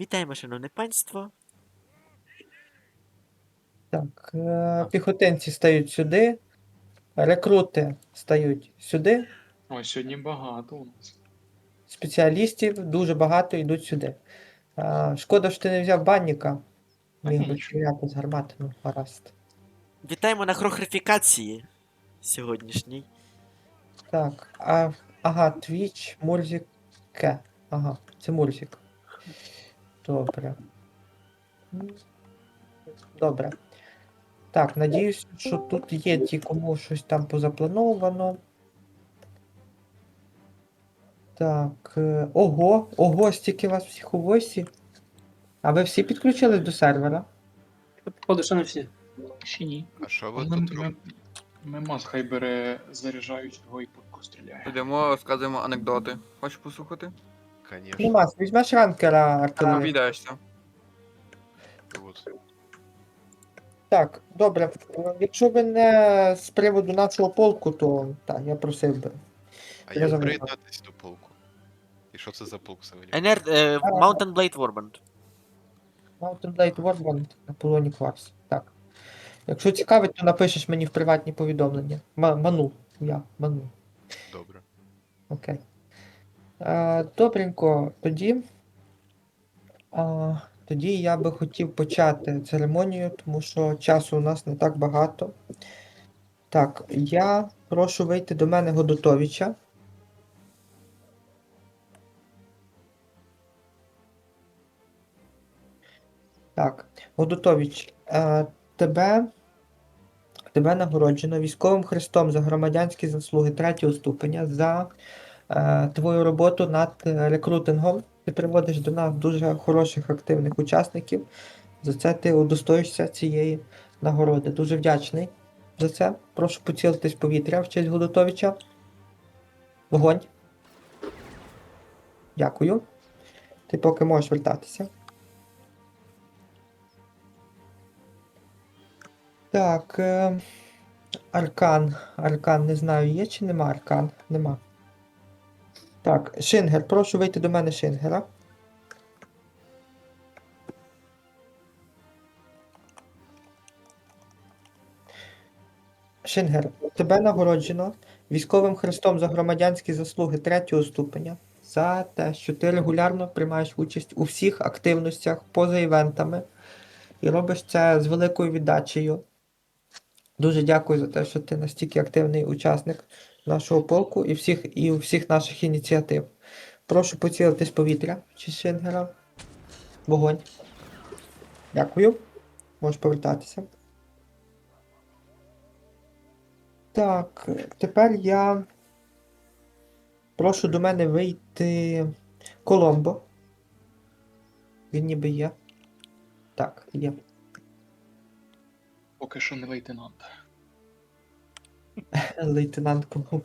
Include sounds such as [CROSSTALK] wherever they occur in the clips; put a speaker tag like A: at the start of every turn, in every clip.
A: Вітаємо, шановне панство.
B: Так, е, піхотинці стають сюди, рекрути стають сюди,
C: Ой, сьогодні багато у нас.
B: спеціалістів дуже багато йдуть сюди. Е, Шкода, що ти не взяв банніка.
C: Та
B: Міг би
C: нічого.
B: стріляти з гармати, ну, гаразд.
A: Вітаємо на хрохрифікації сьогоднішній.
B: Так, а, ага, Twitch, Мурзик, Ке. Ага, це Мурзик. Добре. Добре. Так, надіюсь, що тут є ті, кому щось там позаплановано. Так. е, Ого, ого, стільки вас всіх у войсі. А ви всі підключились до сервера?
D: Походу, що не всі.
C: Ще ні.
E: А що ви
C: Ми,
E: тут робите?
C: Мемас хай бере заряджаючого і путку стріляє.
F: Йдемо, розказуємо анекдоти. Хочеш послухати?
E: Конечно.
B: Нема, візьмеш ранкера
F: Ти
B: артилерії.
F: обійдешся.
E: Вот.
B: Так, добре. Е, Якщо ви не з приводу нашого полку, то так, я просив би.
E: А
B: Я
E: як
B: замовляв.
E: приєднатись до полку? І що це за полк взагалі?
A: Енер... Е, Mountain Blade Warband.
B: Mountain Blade Warband на полоні Кварс. Так. Якщо цікавить, то напишеш мені в приватні повідомлення. Ма- Ману. Я, Ману.
E: Добре.
B: Окей. Е, добренько, тоді. Тоді я би хотів почати церемонію, тому що часу у нас не так багато. Так, я прошу вийти до мене Годотовича. Так, Годотович, е, тебе, тебе нагороджено військовим хрестом за громадянські заслуги третього ступеня за твою роботу над е, рекрутингом. Ти приводиш до нас дуже хороших активних учасників. За це ти удостоїшся цієї нагороди. Дуже вдячний за це. Прошу поцілитись повітря в честь Годотовича. Вогонь. Дякую. Ти поки можеш вертатися. Так. Е... Аркан. Аркан, не знаю, є чи нема аркан? Нема. Так, Шингер, прошу вийти до мене Шингера. Шингер, тебе нагороджено військовим хрестом за громадянські заслуги третього ступеня за те, що ти регулярно приймаєш участь у всіх активностях поза івентами і робиш це з великою віддачею. Дуже дякую за те, що ти настільки активний учасник нашого полку і всіх, і всіх наших ініціатив. Прошу поцілитись повітря чи Шингера. Вогонь. Дякую. Можеш повертатися. Так, тепер я прошу до мене вийти Коломбо. Він ніби є. Так, є.
C: Поки що не лейтенант. [LAUGHS]
B: Лейтенант Коломбо.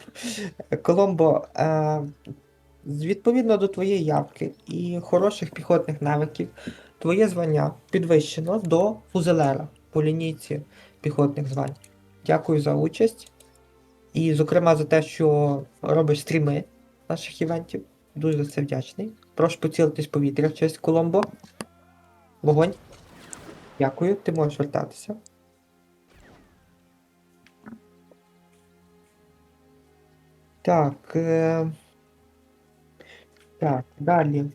B: Коломбо, е, відповідно до твоєї явки і хороших піхотних навиків, твоє звання підвищено до фузелера по лінійці піхотних звань. Дякую за участь. І, зокрема, за те, що робиш стріми наших івентів. Дуже за це вдячний. Прошу поцілитись повітря в честь Коломбо. Вогонь. Дякую, ти можеш вертатися. Так. Е... Так, далі.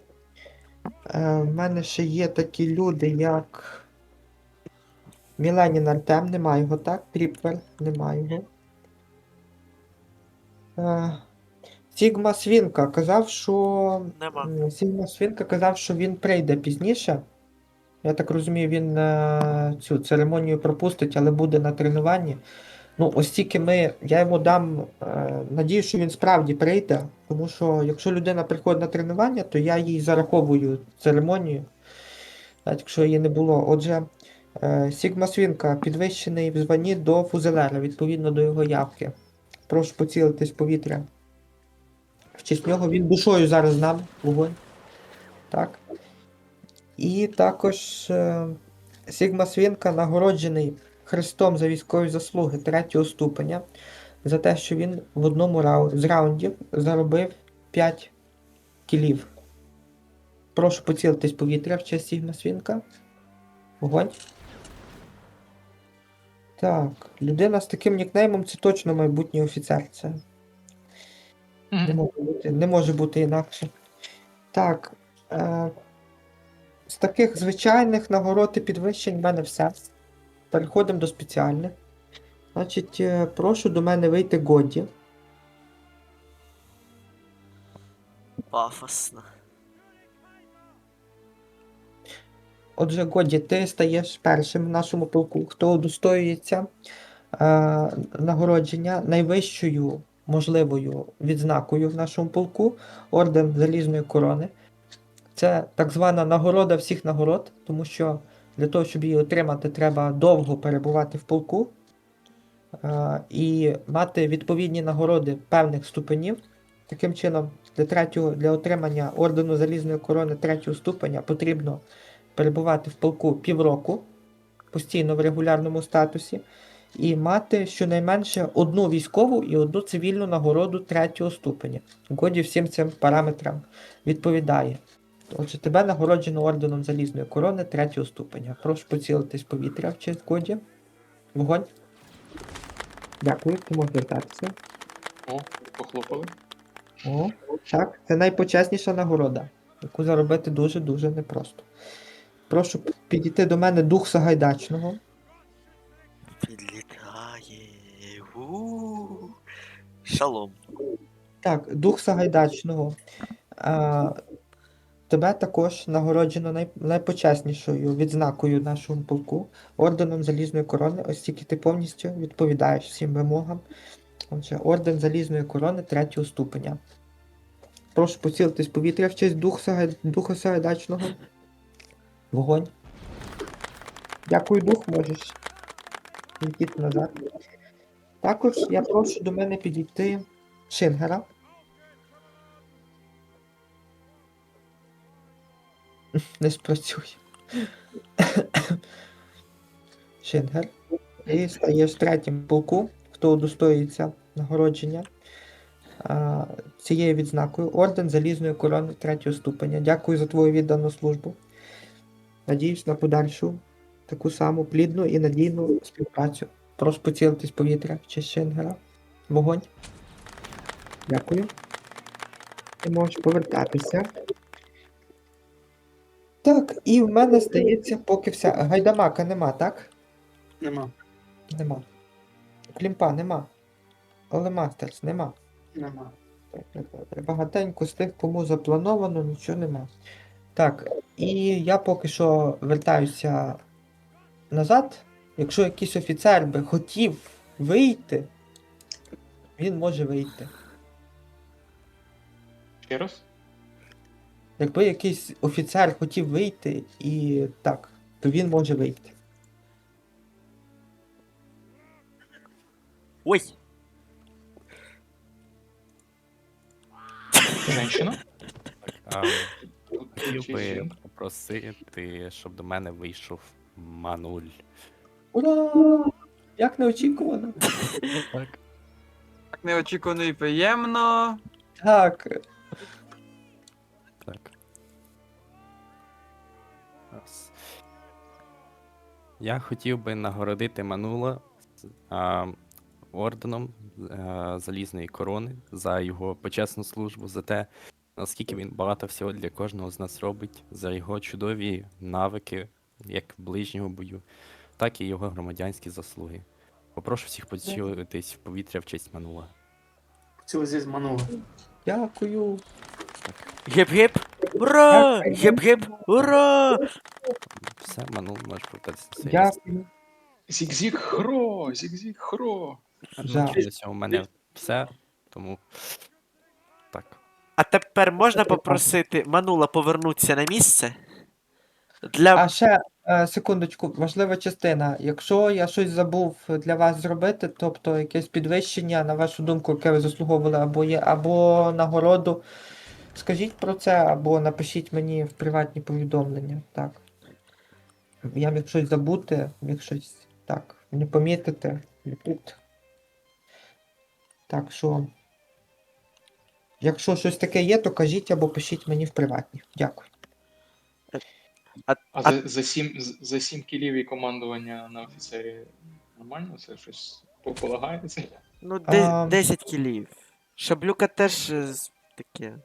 B: Е, в мене ще є такі люди, як. Міленін Артем, немає його, так? Тріпвер, немає його. Е, Сігма Свінка казав, що.
A: Нема.
B: Сігма Свінка казав, що він прийде пізніше. Я так розумію, він е, цю церемонію пропустить, але буде на тренуванні. Ну, ось тільки ми, я йому дам е, надію, що він справді прийде, тому що якщо людина приходить на тренування, то я їй зараховую церемонію, навіть якщо її не було. Отже, е, Сігма Свінка підвищений в званні до фузелера, відповідно до його явки. Прошу поцілитись в повітря. В честь нього він душою зараз з нами, вогонь. Так. І також е, Сігма Свінка нагороджений Хрестом за військові заслуги третього ступеня за те, що він в одному з раундів заробив 5 кілів. Прошу поцілитись повітря в честь Сігма Свінка. Вогонь. Так, людина з таким нікнеймом це точно майбутній офіцер. Це не може бути, не може бути інакше. Так. Е, з таких звичайних нагород і підвищень в мене все. Переходимо до спеціальних. Значить, е, прошу до мене вийти Годі.
A: Пафосно.
B: Отже, Годі, ти стаєш першим в нашому полку, хто удостоюється е, нагородження найвищою можливою відзнакою в нашому полку орден Залізної корони. Це так звана нагорода всіх нагород, тому що для того, щоб її отримати, треба довго перебувати в полку е, і мати відповідні нагороди певних ступенів. Таким чином, для, третього, для отримання ордену Залізної корони третього ступеня потрібно перебувати в полку півроку постійно в регулярному статусі, і мати щонайменше одну військову і одну цивільну нагороду третього ступеня. Годі всім цим параметрам відповідає. Отже, тебе нагороджено орденом залізної корони третього ступеня. Прошу поцілитись в повітря в честь Годі. Вогонь. Дякую, ти можеш вертатися.
C: О, похлопали.
B: О, так, це найпочесніша нагорода, яку заробити дуже-дуже непросто. Прошу підійти до мене дух Сагайдачного.
A: Підлітає. Шалом.
B: Так, дух Сагайдачного. А, тебе також нагороджено най, найпочеснішою відзнакою нашого полку, орденом Залізної корони, оскільки ти повністю відповідаєш всім вимогам. Отже, орден Залізної корони третього ступеня. Прошу поцілитись повітря в честь духа Сагайдачного. Вогонь. Дякую, дух, можеш летіти назад. Також я прошу до мене підійти Шингера. Не спрацює. Шингер. І стаєш третім полку, хто удостоїться нагородження цією відзнакою. Орден Залізної корони третього ступеня. Дякую за твою віддану службу. Надіюсь на подальшу таку саму плідну і надійну співпрацю. Прошу поцілитись повітря честь Шингера. Вогонь. Дякую. Ти можеш повертатися. Так, і в мене здається, поки все. Гайдамака нема, так?
D: Нема.
B: Нема. Клімпа нема. Але Мастерс нема.
D: Нема.
B: Так, так, добре. Багатенько з тих, кому заплановано, нічого нема. Так, і я поки що вертаюся назад. Якщо якийсь офіцер би хотів вийти, він може вийти.
C: Ще раз?
B: Якби якийсь офіцер хотів вийти і так, то він може вийти.
A: Ой!
C: Женщина?
G: А, хотів би попросити, щоб до мене вийшов Мануль.
B: Ура! Як неочікувано.
G: Так.
F: Так неочікувано і приємно.
B: Так.
G: Раз. Я хотів би нагородити Манула а, орденом а, Залізної корони за його почесну службу, за те, наскільки він багато всього для кожного з нас робить, за його чудові навики, як в ближнього бою, так і його громадянські заслуги. Попрошу всіх поцілитись в повітря в честь Манула.
D: Цілий зі зманула.
B: Дякую.
A: Гіп-гіп! Ура! Гіп-гіп! Ура!
G: Все, Манул, можеш місце.
B: Дякую.
C: Зік-зік хро, зік-зік хро.
G: Ну, Для мене все, тому так.
A: А тепер можна попросити Манула повернутися на місце? Для.
B: А ще е, секундочку, важлива частина. Якщо я щось забув для вас зробити, тобто якесь підвищення, на вашу думку, яке ви заслуговували, або є, або нагороду, скажіть про це, або напишіть мені в приватні повідомлення. Так. Я міг щось забути, міг щось так, не помітити. Тут. Так що. Якщо щось таке є, то кажіть або пишіть мені в приватні. Дякую.
A: А-
C: А
A: а-
C: за, за, сім, за сім кілів і командування на офіцері нормально? Це щось по- полагається?
A: Ну, де,
B: А.
A: 10 кілів. Шаблюка теж е, з- таке.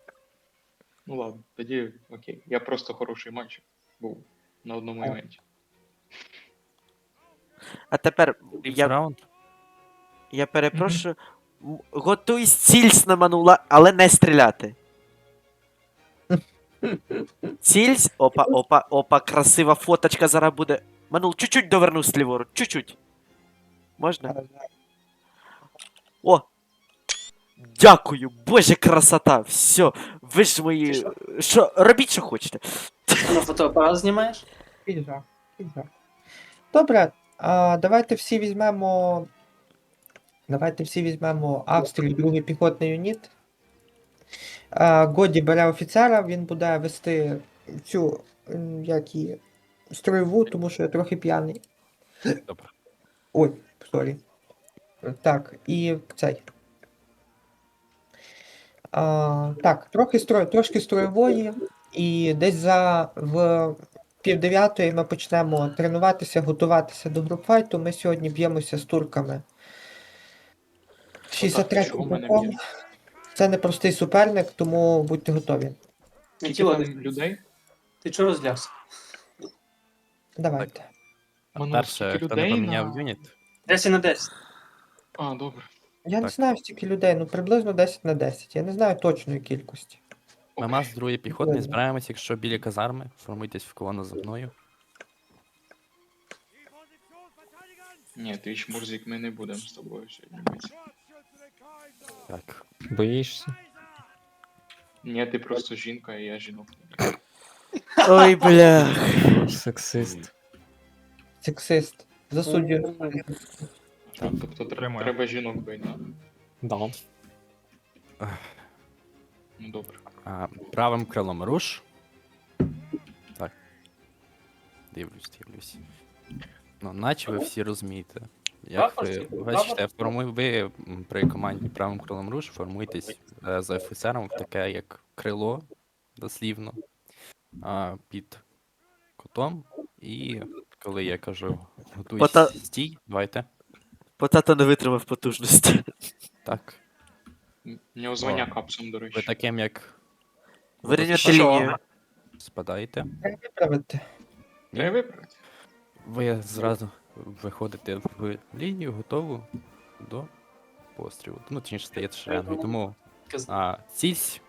C: Ну ладно, тоді окей. Я просто хороший мальчик був на одному івенті.
A: А тепер я,
G: раунд.
A: я перепрошую. м, Готуй цільсь на манула, але не стріляти. Цільсь. Опа, опа, опа, красива фоточка зараз буде. Манул, чуть-чуть довернусь ліворуч, чуть-чуть. Можна? О! Дякую, боже, красота! Все, ви ж мої. Що, робіть, що хочете.
D: Ти на фотоапарат знімаєш?
B: Піджак, піджак. Добре, а, давайте всі візьмемо. Давайте всі візьмемо Австрію, другий піхотний юніт. А, Годі бере офіцера, він буде вести цю м, як її, строєву, тому що я трохи п'яний.
G: Добре.
B: Ой, сорі. Так, і цей. А, так, трохи строй, трошки строєвої, і десь за в пів дев'ятої ми почнемо тренуватися, готуватися до групфайту. Ми сьогодні б'ємося з турками. 63
C: чого ми не
B: роком.
C: б'ємо?
B: Це непростий суперник, тому будьте готові.
C: Скільки
D: Тіло
C: там людей?
D: Ти чого розлявся?
B: Давайте.
G: А перше,
C: скільки
G: хто не
C: людей
G: поміняв
C: на-
G: юніт,
D: 10 на 10.
C: А, добре.
B: Я не
G: Так.
B: знаю стільки людей, ну приблизно 10 на 10. Я не знаю точної кількості.
G: на
C: Окей.
G: нас другий піхотний,
B: Добре.
G: збираємось, якщо біля казарми, формуйтесь в колону за мною.
C: Ні, твіч Мурзик, ми не будемо з тобою сьогодні битися.
G: Так.
H: Боїшся?
C: Ні, ти просто жінка, і я жінок.
A: Ой, [LAUGHS] бля.
H: Сексист.
B: Сексист. Засуджую.
C: Так, тобто тр-
E: Прямо.
C: треба жінок бити, да?
H: Да.
C: Ну добре.
G: А, правим крилом руш. Так. Дивлюсь, дивлюсь. Ну, наче ви всі розумієте. Як ви бачите, формуй, ви при команді правим крилом руш формуйтесь е, за офіцером в таке як крило, дослівно, а, під котом. І коли я кажу готуйся,
A: Пота-
G: стій, давайте.
A: Потато не витримав потужності.
G: Так.
C: У нього звання капсом, до речі.
G: Ви таким як
A: Вирівняти
D: Що?
A: лінію.
G: спадаєте.
B: Виправити.
C: Треба виправити.
G: Ви зразу виходите в лінію, готову до пострілу. Ну, точніше, стаєте шеренгою. Тому а, цільсь.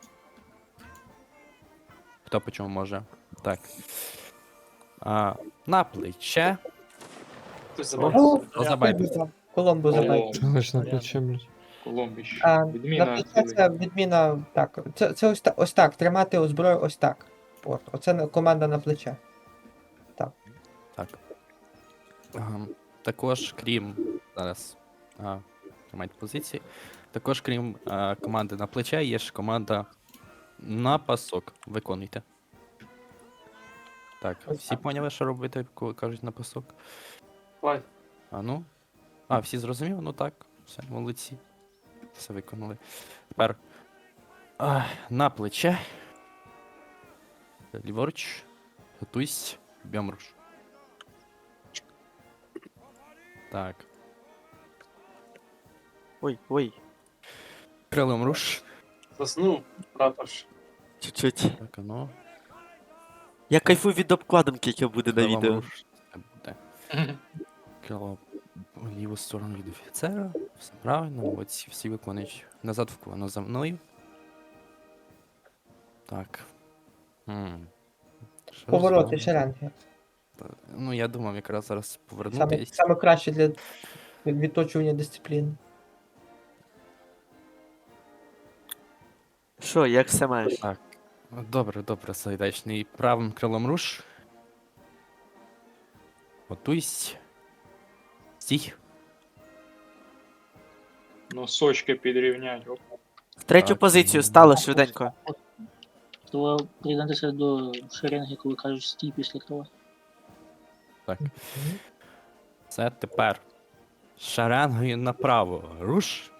G: Хто по чому може? Так. А, на плече.
D: Хтось забавився.
G: Забайте.
B: Коломбу
H: на плече, блядь?
C: Коломбіч.
B: А,
C: Відміна.
B: Це відміна. Так, це, це ось, та- ось так. Тримати зброю ось так. От, оце на- команда на плече.
G: Так. Ага. Також, крім. Зараз. А, тримайте позиції. Також, крім а, команди на плече, є ж команда на пасок. Виконуйте. Так,
B: Ось
G: всі
B: так.
G: поняли, що робити, коли кажуть на пасок?
D: Давай.
G: А ну. А, всі зрозуміли? Ну так. Все, молодці. Все виконали. Тепер. А, на плече. Ліворуч. Готуйсь. Б'єм руш. Так.
A: Ой, ой.
G: Крилом руш.
D: Заснув, прапорщик.
A: Чуть-чуть.
G: Так, а ну.
A: Я кайфую від обкладинки, яка буде на
G: Крилом
A: відео.
G: руш. Це буде. [LAUGHS] Крило ліву сторону від офіцера. Все правильно, молодці, всі виконують. Назад в колону за мною. Так. М. Що
B: Повороти
G: вами?
B: шеренги.
G: Ну, я думав якраз зараз
B: Саме,
G: повернутись.
B: саме краще для відточування дисципліни.
A: Що, як все маєш?
G: Так. Добре, добре, Сайдачний. Правим крилом руш. Готуйсь. Стій.
C: Носочки підрівнять. Оп.
A: В третю
G: Так,
A: позицію
G: ну,
A: стало швиденько.
I: То приєднатися до шеренги, коли кажуть стій після того.
G: Так. Це тепер. Шаренгою направо. Руш.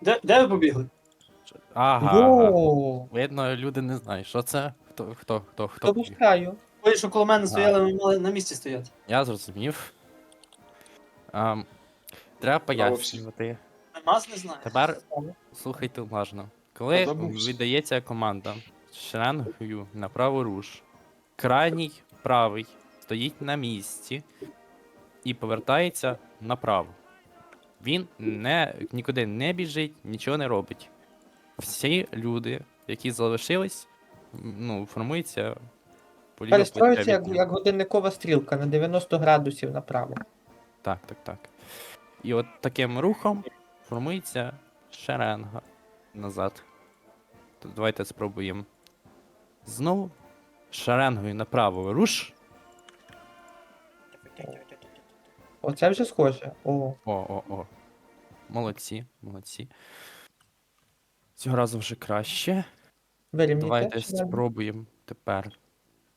D: Де, де ви побігли?
G: Ага.
B: Йоу!
G: Видно, люди не знають, що це. Хто, хто, хто, хто?
B: Допускаю.
D: Ой, що коло мене стояли, ми мали на місці стояти.
G: Я зрозумів. Ам, треба пояснювати.
D: Мас не знає.
G: Тепер слухайте уважно. Коли віддається команда шеренгою на правий руш, крайній правий стоїть на місці і повертається направо. Він не, нікуди не біжить, нічого не робить. Всі люди, які залишились, ну, формуються по ліве
B: Перестроїться як, як годинникова стрілка на 90 градусів направо.
G: Так, так, так. І от таким рухом формується шеренга назад. То давайте спробуємо. Знову шеренгою направо руш.
B: Оце вже схоже. О,
G: О, о, о. Молодці, молодці. Цього разу вже краще.
B: вирівняйте.
G: Давайте спробуємо тепер.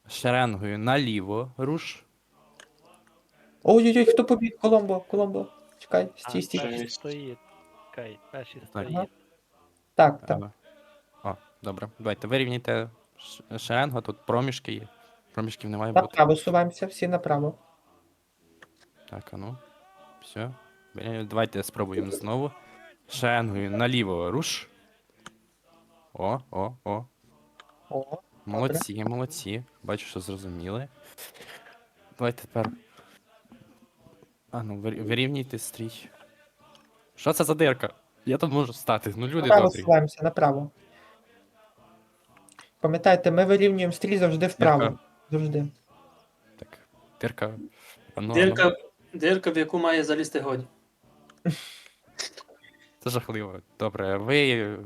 G: Шеренгою наліво руш.
B: Ой-ой-ой, хто побіг? Коломбо, Коломбо. Чекай, стій, стій.
J: Перший стоїть. Чекай, перший
G: Так.
J: стоїть.
B: Так, так.
G: О, добре. Давайте вирівняйте ш- шеренгу, тут проміжки є. Проміжків не має бути.
B: Направо суваємося, всі направо.
G: Так, а ну. Все. Давайте спробуємо знову. Шеренгою наліво руш. О, о, о.
B: О,
G: Молодці, молодці. Бачу, що зрозуміли. Давайте тепер. А ну, вирівнюйте стрій. Що це за дирка? Я тут можу стати. Ну, люди
B: направо
G: добрі.
B: суваємося, направо. Пам'ятайте, ми вирівнюємо стрій завжди вправо.
G: Дирка.
B: Завжди.
G: Так, дирка. А ну, а ну.
D: Дирка, дирка, в яку має залізти годі.
G: Це жахливо. Добре, ви.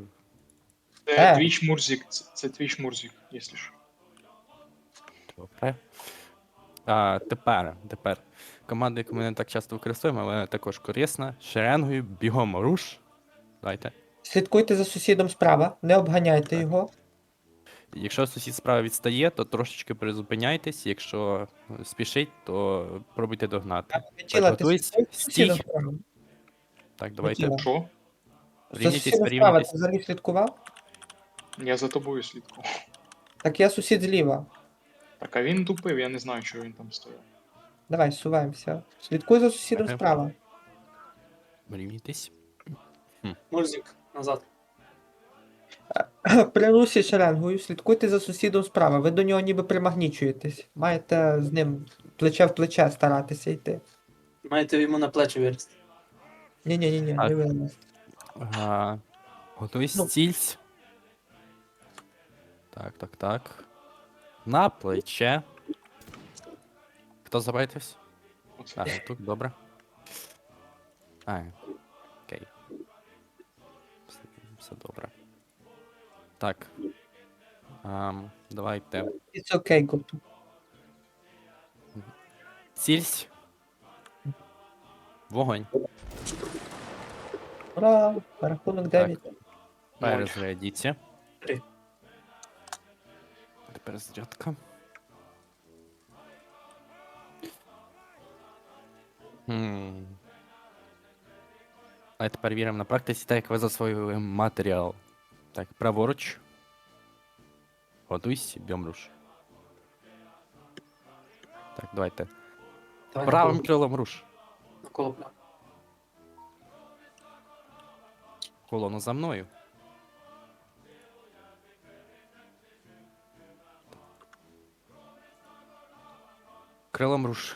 C: Це
B: Е.
C: твіч Мурзик, це, це твіч Мурзик, якщо що.
G: Добре. А, тепер, тепер. Команда, яку ми не так часто використовуємо, але також корисна. Шеренгою, бігом руш. Дайте.
B: Слідкуйте за сусідом справа, не обганяйте
G: Так.
B: його.
G: Якщо сусід справа відстає, то трошечки призупиняйтесь. Якщо спішить, то пробуйте догнати.
B: Тіла, ти
G: стій. Так, давайте.
C: Що?
B: За
G: Рівняйтесь,
B: справа
G: порівняйтесь.
B: ти взагалі слідкував?
C: Я за тобою слідкував.
B: Так я сусід зліва.
C: Так, а він тупив, я не знаю, чого він там стояв.
B: Давай, суваємося. Слідкуй за сусідом
G: Ага.
B: справа.
G: Рівняйтесь.
D: Мурзик, назад. [CLEARS THROAT]
B: При русі шеренгою слідкуйте за сусідом справа. Ви до нього ніби примагнічуєтесь. Маєте з ним плече в плече старатися йти.
D: Маєте йому на плечі вирісти.
B: Ні-ні, ні, ні,
G: Так.
B: не вилазь.
G: А, готуйсь,
B: Ну.
G: цільсь. Так, так, так. На плече. Хто забайтився? А, тут добре. А, окей. Все, все добре. Так. Ам, давайте.
B: It's okay, Готу.
G: Цільсь. Вогонь.
B: Ура! Рахунок 9.
G: Перезарядіться.
D: Три.
G: Тепер зарядка. Хм. Давайте перевіримо на практиці, так як ви засвоїли матеріал. Так, праворуч. Готуйся, б'єм руш. Так, давайте.
D: Давай на
G: Правим
D: коло-
G: крилом руш.
D: на коло прямо.
G: Колону за мною. Крилом руш.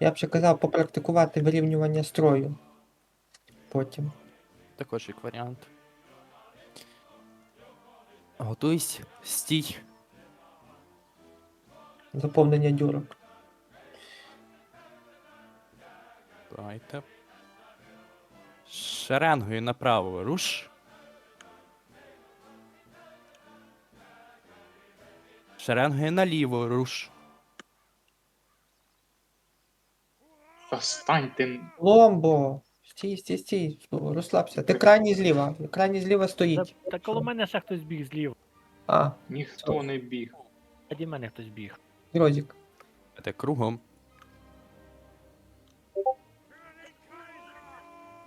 B: Я б ще казав попрактикувати вирівнювання строю. Потім.
G: Також як варіант. Готуйсь, стій.
B: Заповнення дюрок.
G: Давайте. Шеренгою направо руш. Шеренгою наліво руш.
C: Та ти.
B: Ломбо! Стій, стій, стій. Розслабся. Ти крайній зліва. Крайній зліва стоїть.
J: та коло мене ще хтось біг зліва.
B: А,
C: Ніхто не біг.
J: Тоді мене хтось біг.
B: Грозік.
G: Це кругом.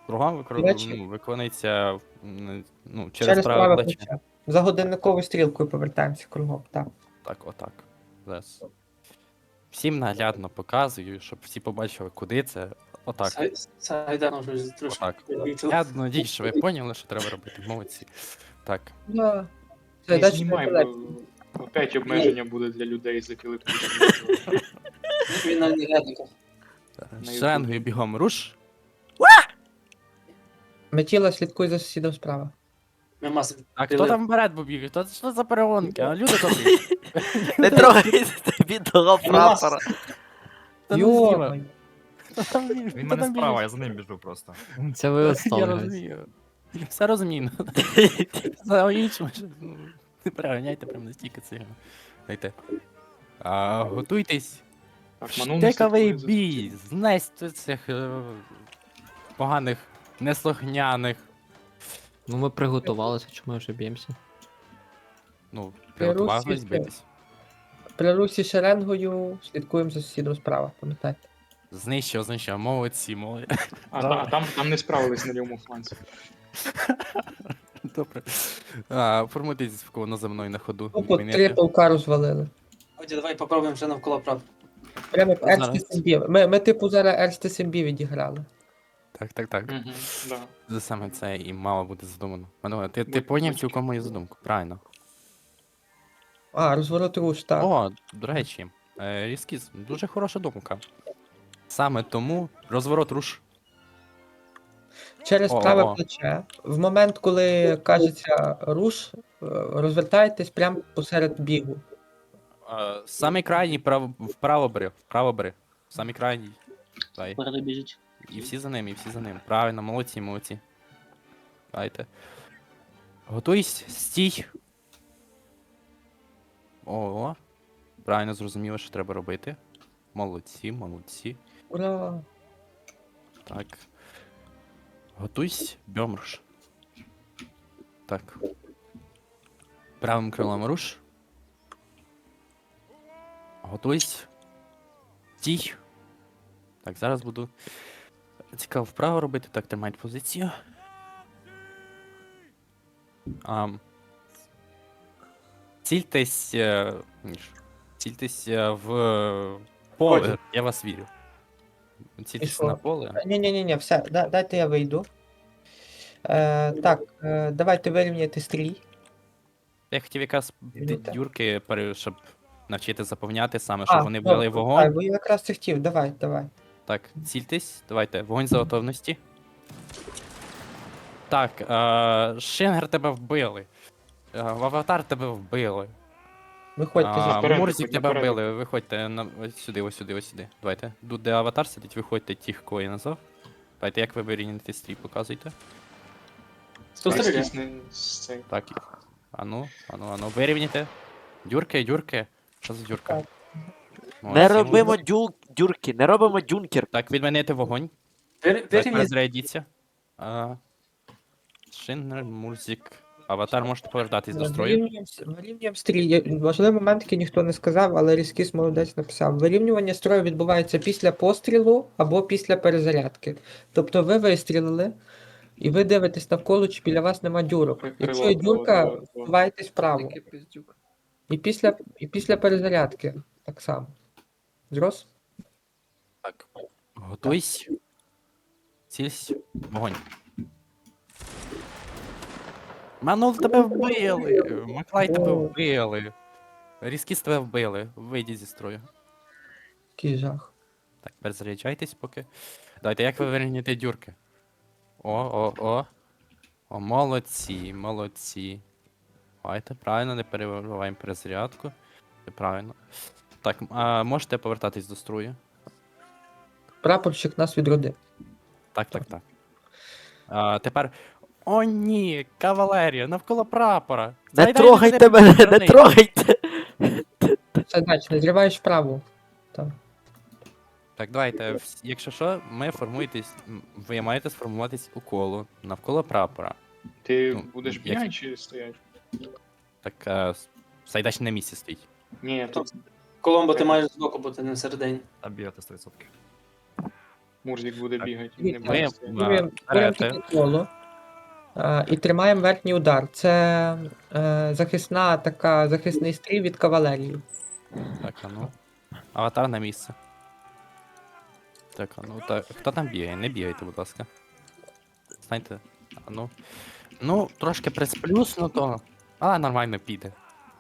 G: Кругом.
B: Плечі.
G: ну, виконується м, ну, через,
B: Через
G: праве плече.
B: За годинниковою стрілкою повертаємося кругом, так.
G: Так, отак. Зараз. Всім наглядно показую, щоб всі побачили, куди це. Отак.
D: Сай- Сайдано вже трошки.
G: Отак. Я надіюсь, що ви поняли, що треба робити. Молодці. Так.
B: Да. Це
C: Не
B: дальше
C: знімай, бо опять обмеження буде для людей з епілептичним.
D: Він на неглядниках.
G: З шеренгою бігом руш.
B: Метіла слідкуй за сусідом справа.
D: Масив.
G: А хто там вперед побіг? Хто що за перегонки? А люди добрі. [LAUGHS]
A: Не трогайте бідного прапора.
G: Та зліва. Хто там біг?
K: Він мене
G: там біг?
K: справа, я за ним біжу просто. [LAUGHS]
H: Це ви
G: Я розумію. Все розумію. [LAUGHS] За іншим. ну, Не переганяйте прям настільки сильно. Дайте. А, готуйтесь. Штековий бій. Знести цих е, поганих, неслухняних.
H: Ну ми приготувалися, чому вже б'ємося.
G: Ну,
B: все.
G: битись.
B: При русі шеренгою слідкуємо за сусідом справа, пам'ятайте.
G: Знищив, знищив. Молодці, молодці.
C: А, та- а там, там не справились на лівому фланці.
G: Добре. А, формуйтесь в колону за мною на ходу. Міняйте.
B: три полка розвалили.
D: Ході, давай попробуємо вже навколо прав.
B: Прямо як
G: Зараз.
B: Ми, ми типу зараз Ерсти Симбі відіграли.
G: Так, так, так.
C: Угу, да.
G: Саме це і мало бути задумано. Манула, ти, ти поняв цілком мою задумку, правильно.
B: А, розворот руш, так.
G: О, до речі, е, Ріскіз, дуже хороша думка. Саме тому розворот руш.
B: Через
G: О,
B: праве
G: о.
B: плече. В момент, коли кажеться руш, е, розвертайтесь прямо посеред бігу.
G: Е, самий крайній право, вправо бери, вправо бери. Самий крайній. Дай.
I: Впереди біжить.
G: І всі за ним, і всі за ним. Правильно, молодці, молодці. Дайте. Готуйсь, стій. О, правильно зрозуміло, що треба робити. Молодці, молодці.
B: Ура!
G: Так. Готуйсь, бьем руш. Так. Правим крилом руш. Готуйсь. Стій. Так, зараз буду. Цікаво вправо робити, так тримайте позицію. Ам. Цільтесь. е, ніж. Цільтесь е, в поле. Я вас вірю. Цільтесь на поле.
B: Ні-ні-ні, все, да, дайте я вийду. Е, так, е, давайте вирівняйте стрій.
G: Я хотів якраз дюрки, щоб навчити заповняти саме, щоб вони
B: добре,
G: брали
B: так, бо я якраз це хотів, давай, давай.
G: Так, цільтесь, давайте, вогонь за готовності. Так, е, Шингер тебе вбили. Е, аватар тебе вбили.
B: Виходьте
G: А,
B: за
C: Наперед,
G: Мурзик
C: виходь,
G: тебе вбили, виходьте на ось сюди, ось сюди, ось сюди. Давайте. Тут де аватар сидить, виходьте тих, кого я назвав. Давайте, як ви вирівняєте стрій, показуйте.
D: Спостерігай.
G: Так. Ану, ану, ану, вирівняйте. Дюрки, дюрки. Що за дюрка?
B: Так.
A: Не робимо дюл... дюрки, не робимо дюнкер.
G: Так, відмінити вогонь. Так, розрядіться. А, Шиннер, Мурзик. Аватар можете повертатись до строю.
B: Вирівнюємо, стрій. Є Важливий момент, який ніхто не сказав, але Різкіс молодець написав. Вирівнювання строю відбувається після пострілу або після перезарядки. Тобто ви вистрілили, і ви дивитесь навколо, чи біля вас нема дюрок. Якщо є дюрка, ховайтесь вправо. І після, і після перезарядки так само. Зрос?
G: Так. Готуйсь. Цільсь. Вогонь. Манул тебе вбили! Маклай тебе вбили. Різкіс тебе вбили. Вийдіть зі строю.
B: Який жах.
G: Так, перезаряджайтесь поки. Давайте, як ви вирівняєте дюрки? О, о, о. О, молодці, молодці. Давайте, правильно, не перебуваємо перезарядку. Це правильно. Так, а можете повертатись до струю?
B: Прапорщик нас відродив.
G: Так, так, так. А, тепер. О, ні, кавалерія, навколо прапора.
A: Не трогайте мене, не
G: сторони.
A: трогайте!
B: Все, дальше, не зриваєш вправо. Так.
G: Так, давайте, вс- якщо що, ми формуєтесь. м, Ви маєте сформуватись у коло навколо прапора.
C: Ти
G: Ну,
C: будеш
G: як-
C: бігати чи стоять?
G: Так, е, с- Сайдач на місці стоїть.
C: Ні, тут
D: Коломбо, ти маєш збоку бути, не всередині.
K: Та бігати 100%.
C: Мурзик буде бігати. Не
B: Ми-. Беремо таке коло. Е, і тримаємо верхній удар. Це е, захисна така, захисний стрій від кавалерії.
G: Так, а ну. Аватар на місце. Так, а ну так. Хто там бігає? Не бігайте, будь ласка. Станьте. А ну. Ну, трошки присплюснуто, але нормально піде.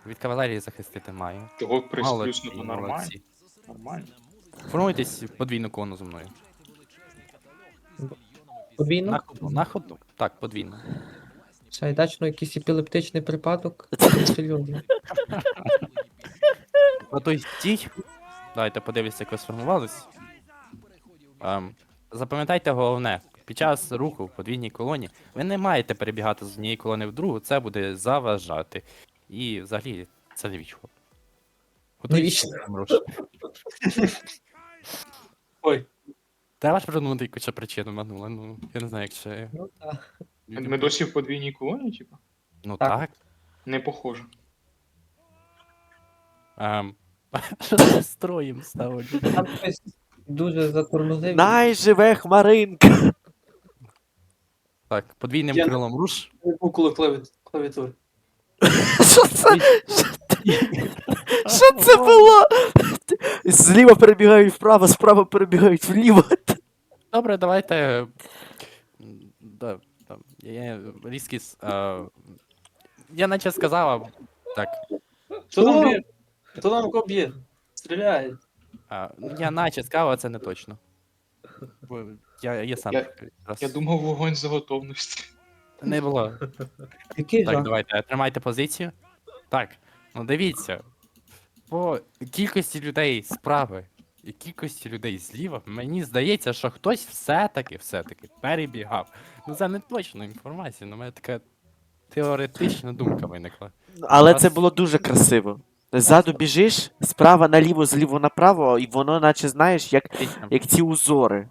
G: Від кавалерії захистити має.
C: Того
G: Молодці,
C: приспюснуто нормально.
G: молодці.
C: Нормально.
G: Формуйтесь подвійну колону зі мною.
B: Подвійно.
G: На ходу, на ходу. Так, подвійно.
B: Сайдачно якийсь епілептичний припадок. Серйозно.
G: Готуй стій. Давайте подивимося, як ви сформувались. Ем, запам'ятайте головне, під час руху в подвійній колоні ви не маєте перебігати з однієї колони в другу, це буде заважати. І взагалі це не вічко.
B: Навіщо? [LAUGHS]
D: Ой,
G: Треба ж придумати якусь причину минула. Ну, я не знаю, як ще.
B: Ну так.
C: Ми, досі в подвійній колоні, типу?
G: Ну
B: Так.
G: так.
C: Не похоже.
G: Ем, [LAUGHS] що це строєм ставить?
B: Там хтось дуже затормозив.
A: Най живе хмаринка.
G: Так, подвійним
D: Я-
G: крилом руш.
D: букву клаві- клавіатури.
A: Що це? Що це було? Зліва перебігають вправо, справа перебігають вліво.
G: Добре, давайте. м, Да, там, я різкі. с- е, Я наче сказав, а, так.
D: Хто там б'є? Хто там кого б'є? Стріляє.
G: А, ну, я наче сказав, а це не точно. Бо я, я сам
C: Я- Я думав, вогонь за готовності.
G: Не було. [LAUGHS]
B: Який
G: Так,
B: жах.
G: давайте, тримайте позицію. Так, ну дивіться. По кількості людей справи і кількості людей зліва, мені здається, що хтось все-таки, все-таки перебігав. Ну це не точна інформація, але в мене така теоретична думка виникла.
A: Але це було дуже красиво. Ззаду біжиш, справа наліво, зліво направо, і воно, наче знаєш, як, як ці узори.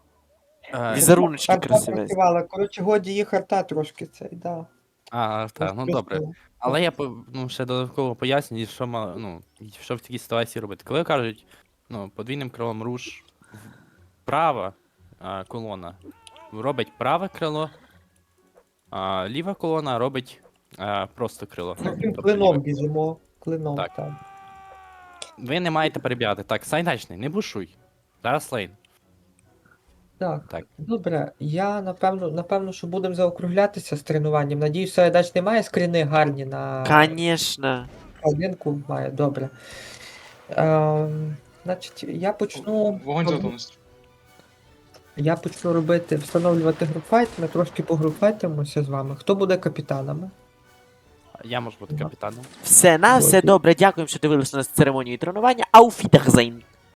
G: Е,
A: Візеруночки
B: Арта
A: красиві.
B: працювала. Коротше, годі їх арта трошки цей, да.
G: А, так, ну добре. Але я по- ну, ще додатково пояснюю, що ма, ну, що в такій ситуації робити. Коли кажуть, ну, подвійним крилом руш права а, колона робить праве крило, а ліва колона робить а, просто крило.
B: Таким
G: Тобто
B: клином
G: ліве.
B: біжимо. Клином,
G: Так.
B: так.
G: Ви не маєте перебігати. Так, сайдачний, не бушуй. Зараз лейн.
B: Так.
G: Так.
B: Добре, я напевно, напевно, що будемо заокруглятися з тренуванням. Надіюсь, Сайдач не має скріни гарні на
A: Конечно.
B: одинку має, добре. Ем, значить, я почну.
C: Вогонь за
B: Я почну робити, встановлювати групфайт, ми трошки погрупфайтимося з вами. Хто буде капітанами?
G: Я можу бути капітаном.
A: Все, на все
B: Окей.
A: добре. Дякуємо, що дивилися на церемонію тренування. Ауфідахзайн.